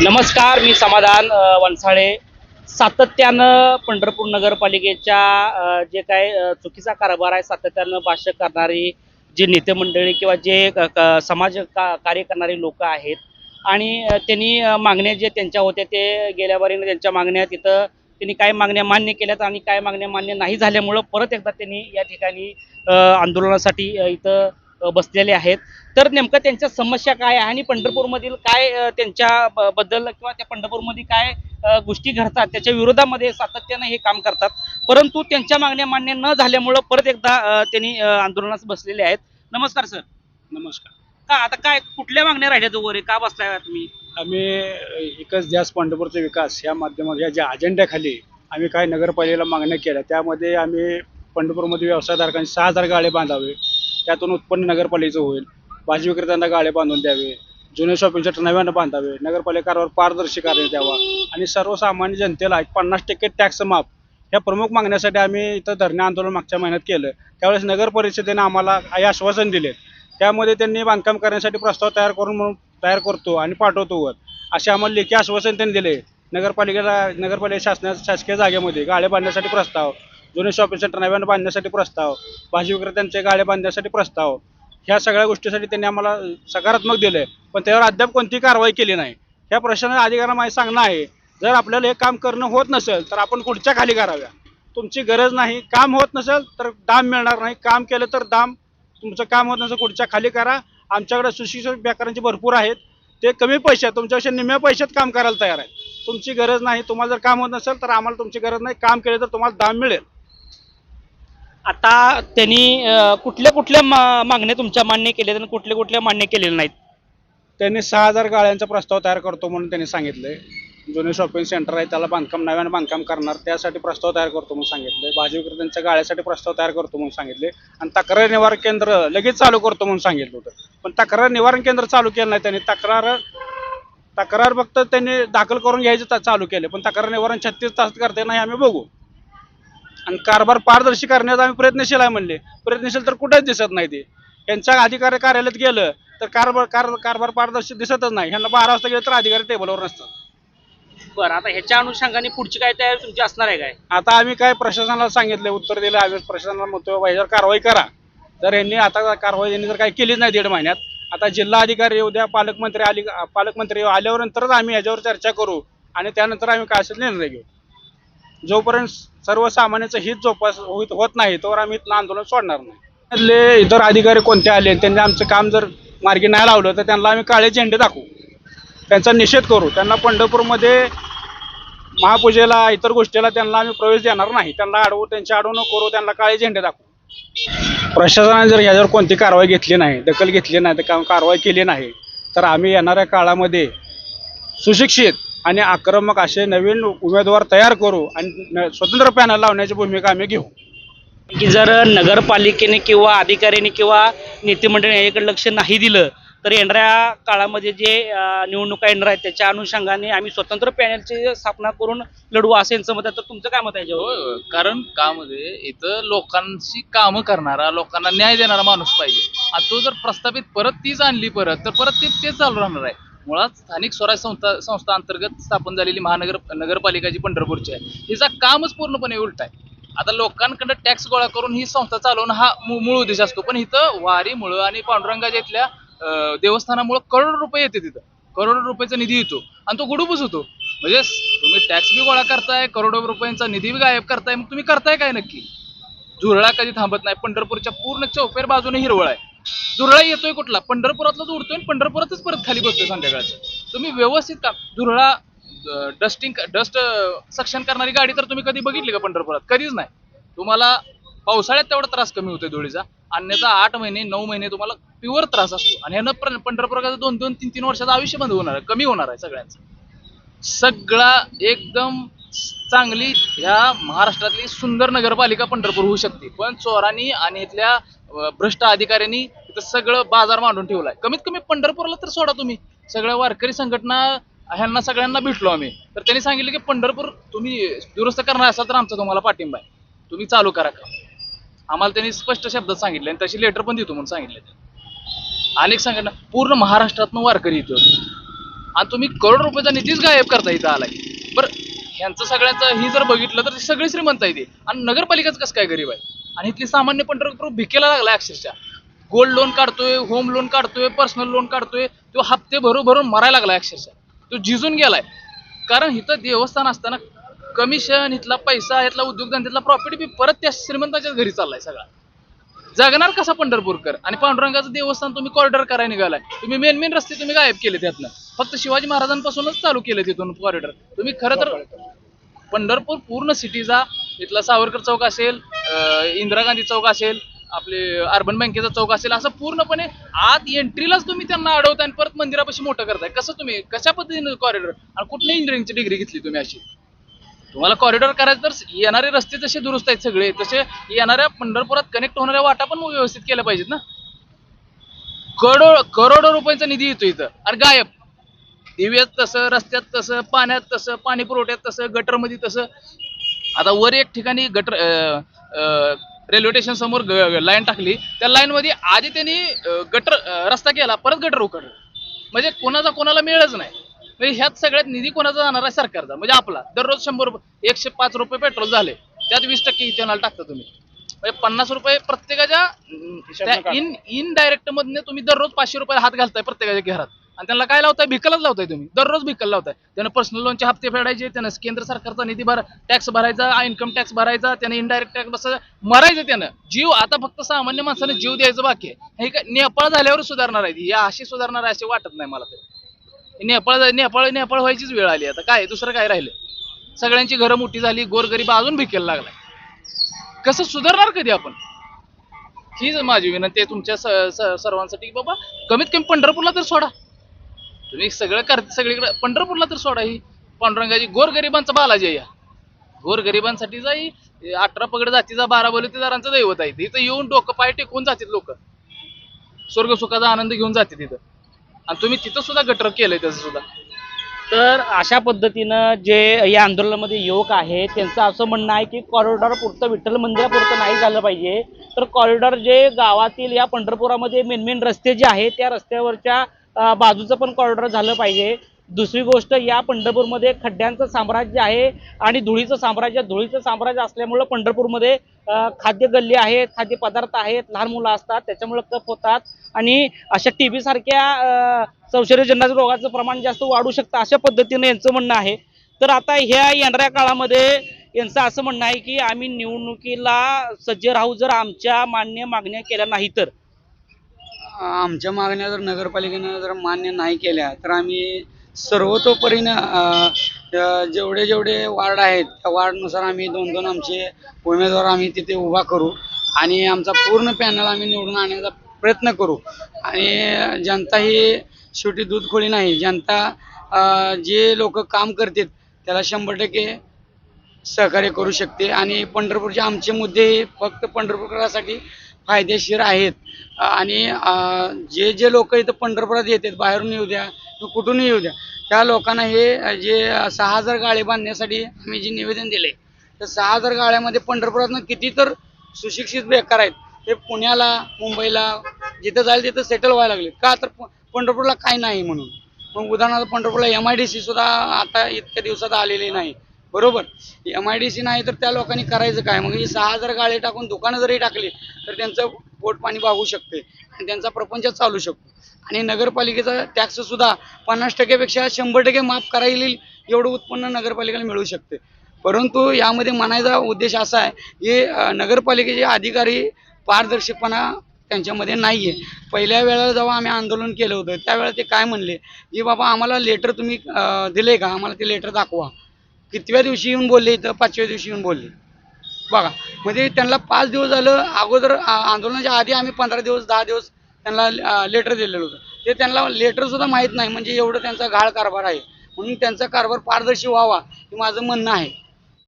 नमस्कार मी समाधान वनसाळे. सातत्यानं पंढरपूर नगरपालिकेच्या जे काय चुकीचा कारभार आहे सातत्यानं भाष्य करणारी जे नेते मंडळी किंवा जे समाज का कार्य करणारे लोक आहेत आणि त्यांनी मागण्या जे त्यांच्या होत्या ते गेल्या वारीनं त्यांच्या मागण्या तिथं त्यांनी काय मागण्या मान्य केल्यात आणि काय मागण्या मान्य नाही झाल्यामुळं परत एकदा त्यांनी या ठिकाणी आंदोलनासाठी इथं बसलेले आहेत. तर नेमकं त्यांच्या समस्या काय आहे आणि पंढरपूरमधील काय त्यांच्या बद्दल किंवा त्या पंढरपूरमध्ये काय गोष्टी घडतात त्याच्या विरोधामध्ये सातत्यानं हे काम करतात. परंतु त्यांच्या मागण्या मान्य न झाल्यामुळं परत एकदा त्यांनी आंदोलनास बसलेले आहेत. नमस्कार सर. नमस्कार. का आता काय कुठल्या मागण्या राहिल्यात वगैरे का बसलाय तुम्ही? आम्ही एकच ध्यास पंढरपूरचा विकास या माध्यमात या ज्या अजेंड्याखाली आम्ही काही नगरपालिकेला मागण्या केल्या. त्यामध्ये आम्ही पंढरपूरमध्ये व्यवसायधारकांनी सहा हजार गाळे बांधावे. त्यातून उत्पन्न नगरपालिकेचं होईल. भाजी विक्रेत्यांना गाळे बांधून द्यावे. जुने शॉपिंग सेंटर नव्यानं बांधावे. नगरपालिकावर पारदर्शी करण्यात द्यावा आणि सर्वसामान्य जनतेला एक पन्नास टक्के टॅक्स माफ. या प्रमुख मागण्यासाठी आम्ही इथं धरणे आंदोलन मागच्या महिन्यात केलं. त्यावेळेस नगर परिषदेने आम्हाला हे आश्वासन दिले. त्यामध्ये त्यांनी बांधकाम करण्यासाठी प्रस्ताव तयार करून म्हणून तयार करतो आणि पाठवतो वर. असे आम्हाला लेखी आश्वासन त्यांनी दिले. नगरपालिकेला नगरपालिका शासना शासकीय जागेमध्ये गाळे बांधण्यासाठी प्रस्ताव. जुने शॉपिंग सेंटर नव्यानं बांधण्यासाठी प्रस्ताव भाजी विक्रेत्यांचे गाड्या बांधण्यासाठी प्रस्ताव ह्या सगळ्या गोष्टीसाठी त्यांनी आम्हाला सकारात्मक दिले पण त्यावर अद्याप कोणतीही कारवाई केली नाही. ह्या प्रश्नाच्या अधिकाऱ्यांना माझे सांगणं आहे जर आपल्याला हे काम करणं होत नसेल तर आपण पुढच्या खाली कराव्या. तुमची गरज नाही काम होत नसेल तर दाम मिळणार नाही. काम केलं तर दाम तुमचं काम होत नसेल कुठच्या खाली करा. आमच्याकडे सुशिक्षित बेकारांची भरपूर आहेत. ते कमी पैशात तुमच्यापेक्षा निम्म्या पैशात काम करायला तयार आहेत. तुमची गरज नाही तुम्हाला जर काम होत नसेल तर आम्हाला तुमची गरज नाही. काम केलं तर तुम्हाला दाम मिळेल. आता त्यांनी कुठल्या कुठल्या मा- मागण्या तुमच्या मान्य केल्या आणि कुठल्या कुठल्या मान्य केलेल्या नाहीत? त्यांनी सहा हजार गाळ्यांचा प्रस्ताव तयार करतो म्हणून त्यांनी सांगितले जुने शॉपिंग सेंटर आहे त्याला बांधकाम नव्यानं बांधकाम करणार त्यासाठी प्रस्ताव तयार करतो म्हणून सांगितले भाजी विक्रेत्यांच्या गाळ्यासाठी प्रस्ताव तयार करतो म्हणून सांगितले आणि तक्रार निवारण केंद्र लगेच चालू करतो म्हणून सांगितलं होतं. पण तक्रार निवारण केंद्र चालू केलं नाही त्यांनी तक्रार तक्रार फक्त त्यांनी दाखल करून घ्यायचं चालू केले पण तक्रार निवारण छत्तीस तास करते नाही आम्ही बघू. आणि कारभार पारदर्शी करण्याचा आम्ही प्रयत्नशील आहे म्हणले. प्रयत्नशील तर कुठेच दिसत नाही ते. यांच्या अधिकारी कार्यालयात गेलं तर कारभार कार कारभार पारदर्शी दिसतच नाही. ह्यांना बारा वाजता गेलं तर अधिकारी टेबलवर नसतात. बरं आता ह्याच्या अनुषंगाने पुढची काय तयारी तुमची असणार आहे काय? आता आम्ही काय प्रशासनाला सांगितले उत्तर दिलं आम्ही प्रशासनाला म्हणतो बाबा ह्याच्यावर कारवाई करा. जर यांनी आता कारवाई यांनी जर काही केलीच नाही दीड महिन्यात. आता जिल्हा अधिकारी उद्या पालकमंत्री आली पालकमंत्री आल्यावर नंतरच आम्ही ह्याच्यावर चर्चा करू आणि त्यानंतर आम्ही काय असेल निर्णय घेऊ. जोपर्यंत सर्वसामान्याचं हित जोपास होत होत नाही तोवर आम्ही इथलं आंदोलन सोडणार नाही. इतर अधिकारी कोणते आले त्यांनी आमचं काम जर मार्गी नाही लावलं तर त्यांना आम्ही काळे झेंडे दाखवू. त्यांचा निषेध करू. त्यांना पंढरपूरमध्ये महापूजेला इतर गोष्टीला त्यांना आम्ही प्रवेश देणार नाही. त्यांना अडवू त्यांची अडवणूक करू त्यांना काळे झेंडे दाखवू. प्रशासनाने जर ह्याच्यावर कोणती कारवाई घेतली नाही दखल घेतली नाही तर कारवाई केली नाही तर आम्ही येणाऱ्या काळामध्ये सुशिक्षित आणि आक्रमक असे नवीन उमेदवार तयार करू आणि स्वतंत्र पॅनल लावण्याची भूमिका आम्ही घेऊ. की जर नगरपालिकेने किंवा अधिकाऱ्यांनी किंवा नेते मंडळी याकडे लक्ष नाही दिलं तर येणाऱ्या काळामध्ये जे निवडणुका येणार आहेत त्याच्या अनुषंगाने आम्ही स्वतंत्र पॅनलची स्थापना करून लढवू असं यांचं मत आहे. तर तुमचं काय मत आहे. कारण कामध्ये इथं लोकांची कामं करणारा लोकांना न्याय देणारा माणूस पाहिजे. आता तो जर प्रस्थापित परत तीच आणली परत तर परत ते तेच चालू राहणार आहे. मुळात स्थानिक स्वराज्य संस्था संस्था अंतर्गत स्थापन झालेली महानगर नगरपालिका जी पंढरपूरची आहे. तिचा कामच पूर्णपणे उलट आहे. आता लोकांकडे टॅक्स गोळा करून ही संस्था चालवणं हा मू- मूळ उद्देश असतो. पण इथं वारीमुळं आणि पांडुरंगाच्या इथल्या देवस्थानामुळं करोडो रुपये येते तिथं. करोडो रुपयाचा निधी येतो आणि तो गुडूपच होतो. म्हणजे तुम्ही टॅक्स बी गोळा करताय करोडो रुपयांचा निधी बी गायब करताय मग तुम्ही करताय काय नक्की? झुरळा कधी थांबत नाही. पंढरपूरच्या पूर्ण चौफेर बाजूने हिरवळ आहे. दुरळा येतोय कुठला? पंढरपुरातलाच उडतोय आणि पंढरपुरातच परत खाली बसतोय संध्याकाळचं. तुम्ही व्यवस्थित काम दुरळा डस्टिंग डस्ट सक्षम करणारी गाडी तर तुम्ही कधी बघितली का पंढरपुरात? कधीच नाही. तुम्हाला पावसाळ्यात तेवढा त्रास कमी होतोय धुळीचा. अन्यथा आठ महिने नऊ महिने तुम्हाला प्युअर त्रास असतो. आणि ह्यानं पण पंढरपुराचं दोन दोन तीन तीन वर्षाचं आयुष्य बंद होणार आहे. कमी होणार आहे सगळ्यांचं. सगळा एकदम चांगली ह्या महाराष्ट्रातली सुंदर नगरपालिका पंढरपूर होऊ शकते. पण चोरांनी आणि इथल्या भ्रष्ट अधिकाऱ्यांनी इथं सगळं बाजार मांडून ठेवलाय. कमीत कमी पंढरपूरला तर सोडा तुम्ही. सगळ्या वारकरी संघटना ह्यांना सगळ्यांना भेटलो आम्ही. तर त्यांनी सांगितलं की पंढरपूर तुम्ही दुरुस्त करणार असाल तर आमचा तुम्हाला पाठिंबा आहे. तुम्ही चालू करा. का आम्हाला त्यांनी स्पष्ट शब्दात सांगितले आणि तशी लेटर पण देतो म्हणून सांगितले अनेक संघटना पूर्ण महाराष्ट्रातनं वारकरी येतो आणि तुम्ही करोड रुपयाचा निधीच गायब करता इथं आलाय. बरं ह्यांचं सगळ्यांचं ही जर बघितलं तर सगळे श्रीमंत आहे ते आणि नगरपालिकाच कसं काय गरीब आहे? आणि इथली सामान्य पंढरपूर भिकेला लागलाय अक्षरशः. गोल्ड लोन काढतोय होम लोन काढतोय पर्सनल लोन काढतोय तो हप्ते भरून भरून मरायला लागलाय अक्षरशः. तो झिजून गेलाय. कारण इथं देवस्थान असताना कमिशन इथला पैसा इथला उद्योगधंद्यातला प्रॉफिट बी परत त्या श्रीमंताच्याच घरी चाललाय सगळा. जगणार कसा पंढरपूरकर? आणि पांडुरंगाचं देवस्थान तुम्ही कॉरिडॉर करायला निघालाय. तुम्ही मेन मेन रस्ते तुम्ही गायब केले त्यातनं फक्त शिवाजी महाराजांपासूनच चालू केले तिथून कॉरिडॉर तुम्ही खरं तर पंढरपूर पूर्ण सिटीचा इथला सावरकर चौक असेल इंदिरा गांधी चौक असेल आपले अर्बन बँकेचा चौक असेल असं पूर्णपणे आत एंट्रीलाच तुम्ही त्यांना अडवताय आणि परत मंदिरापाशी मोठं करताय. कसं तुम्ही कशा पद्धतीने कॉरिडॉर आणि कुठली इंजिनिअरिंगची डिग्री घेतली तुम्ही अशी? तुम्हाला कॉरिडॉर करायचं तर येणारे रस्ते जसे दुरुस्त आहेत सगळे तसे येणाऱ्या पंढरपुरात कनेक्ट होणाऱ्या वाटा पण व्यवस्थित केल्या पाहिजेत ना? करोडो करोडो रुपयांचा निधी येतो इथं. अरे गायब. दिव्यात तसं रस्त्यात तसं पाण्यात तसं पाणी पुरवठ्यात तसं गटरमध्ये तसं आता वर एक ठिकाणी गटर रेल्वे स्टेशन समोर लाईन टाकली. त्या लाईन मध्ये आधी त्यांनी गटर रस्ता केला परत गटर उकडलं म्हणजे कोणाचा कोणाला मिळच नाही. म्हणजे ह्यात सगळ्यात निधी कोणाचा जाणार आहे सरकारचा म्हणजे आपला. दररोज शंभर रुपये एकशे पाच रुपये पेट्रोल झाले. त्यात वीस टक्के इथेनॉल टाकता तुम्ही. म्हणजे पन्नास रुपये प्रत्येकाच्या. इन इनडायरेक्ट मधने तुम्ही दररोज पाचशे रुपये हात घालताय प्रत्येकाच्या घरात. आणि त्यांना काय लावताय? भिकलच लावताय तुम्ही. दररोज भिकल लावताय. त्यानं पर्सनल लोनचे हप्ते फेडायचे त्यानं केंद्र सरकारचा निधी भर टॅक्स भरायचा इन्कम टॅक्स भरायचा त्यानं इनडायरेक्ट टॅक्स बस मरायचं त्यानं. जीव आता फक्त सामान्य माणसाने जीव द्यायचं बाकी आहे. हे काय नेपाळ झाल्यावर सुधारणार आहे ती. या अशी सुधारणार आहे असे वाटत नाही मला तरी. नेपाळ नेपाळ नेपाळ व्हायचीच वेळ आली आता. काय दुसरं काय राहिलं? सगळ्यांची घरं मोठी झाली गोरगरीब अजून भिकेला लागलाय. कसं सुधारणार कधी आपण? हीच माझी विनंती आहे तुमच्या स- सर्वांसाठी बाबा कमीत कमी पंढरपूरला तर सोडा. तुम्ही सगळं कर सगळीकडे. पंढरपूरला तर सोडा ही. पांडुरंगाची गोरगरिबांचा बालाजी आहे या. गोरगरिबांसाठी जाई अठरा पगड जातीचा बारा बलुतेदारांचं दैवत आहे. तिथं येऊन डोकं पाय टेकून जातात लोक. स्वर्ग सुखाचा आनंद घेऊन जाते तिथं आणि तुम्ही तिथं सुद्धा गटर केलंय त्याचं सुद्धा. तर अशा पद्धतीनं जे या आंदोलनामध्ये युवक आहेत त्यांचं असं म्हणणं आहे की कॉरिडॉर पुरतं विठ्ठल मंदिरापुरतं नाही झालं पाहिजे. तर कॉरिडॉर जे गावातील या पंढरपुरामध्ये मेन मेन रस्ते जे आहेत त्या रस्त्यावरच्या बाजूचं पण कॉरिडॉर झालं पाहिजे. दुसरी गोष्ट या पंढरपूरमध्ये खड्ड्यांचं साम्राज्य आहे आणि धुळीचं साम्राज्य. धुळीचं साम्राज्य असल्यामुळं पंढरपूरमध्ये खाद्य गल्ली आहेत खाद्यपदार्थ आहेत लहान मुलं असतात त्याच्यामुळं कप होतात. आणि अशा टी बीसारख्या संशयजन्य रोगाचं प्रमाण जास्त वाढू शकतं अशा पद्धतीने यांचं म्हणणं आहे. तर आता ह्या येणाऱ्या काळामध्ये यांचं असं म्हणणं आहे की आम्ही निवडणुकीला सज्ज राहू जर आमच्या मान्य मागण्या केल्या नाही तर आमच्या मागण्या जर नगरपालिकेनं जर मान्य नाही केल्या तर आम्ही सर्वतोपरीनं जेवढे जेवढे वार्ड आहेत त्या वार्डनुसार आम्ही दोन दोन आमचे उमेदवार आम्ही तिथे उभा करू आणि आमचा पूर्ण पॅनल आम्ही निवडून आणण्याचा प्रयत्न करू. आणि जनता ही शेवटी दूध खोली नाही जनता जे लोक काम करतात त्याला शंभर टक्के सहकार्य करू शकते. आणि पंढरपूरचे आमचे मुद्दे हे फक्त पंढरपूरकरासाठी फायदेशीर आहेत. आणि जे जे लोक इथं पंढरपुरात येतात बाहेरून येऊ द्या कुठूनही येऊ द्या त्या लोकांना हे जे सहा हजार गाळे बांधण्यासाठी आम्ही जे निवेदन दिले तर सहा हजार गाळ्यामध्ये पंढरपुरातनं किती तर सुशिक्षित बेकार आहेत ते पुण्याला मुंबईला जिथं जाईल तिथं सेटल व्हायला लागले का तर पंढरपूरला काय नाही म्हणून. मग उदाहरणार्थ पंढरपूरला एम आय डी सी सुद्धा आता इतक्या दिवसात आलेली नाही. बरोबर. एम आय डी सी नाही तर त्या लोकांनी करायचं काय? मग ही सहा हजार गाळे टाकून दुकानं जरी टाकली तर त्यांचं पोट पाणी भागू शकते आणि त्यांचा प्रपंच चालू शकतो. आणि नगरपालिकेचा टॅक्ससुद्धा पन्नास टक्क्यापेक्षा शंभर टक्के माफ करायला येईल एवढं उत्पन्न नगरपालिकेला मिळू शकते. परंतु यामध्ये म्हणायचा उद्देश असा आहे की नगरपालिकेचे अधिकारी पारदर्शकपणा त्यांच्यामध्ये नाही आहे पहिल्या वेळेला जेव्हा आम्ही आंदोलन केलं होतं त्यावेळेला ते काय म्हणले? की बाबा आम्हाला लेटर तुम्ही दिले का? आम्हाला ते लेटर दाखवा. कितव्या दिवशी येऊन बोलले इथं? पाचव्या दिवशी येऊन बोलले. बघा म्हणजे त्यांना पाच दिवस झालं अगोदर आंदोलनाच्या आधी आम्ही पंधरा दिवस दहा दिवस त्यांना लेटर दिलेलं होतं. ते त्यांना लेटरसुद्धा माहीत नाही म्हणजे एवढं त्यांचा घाळ कारभार आहे. म्हणून त्यांचा कारभार पारदर्शी व्हावा हे माझं म्हणणं आहे.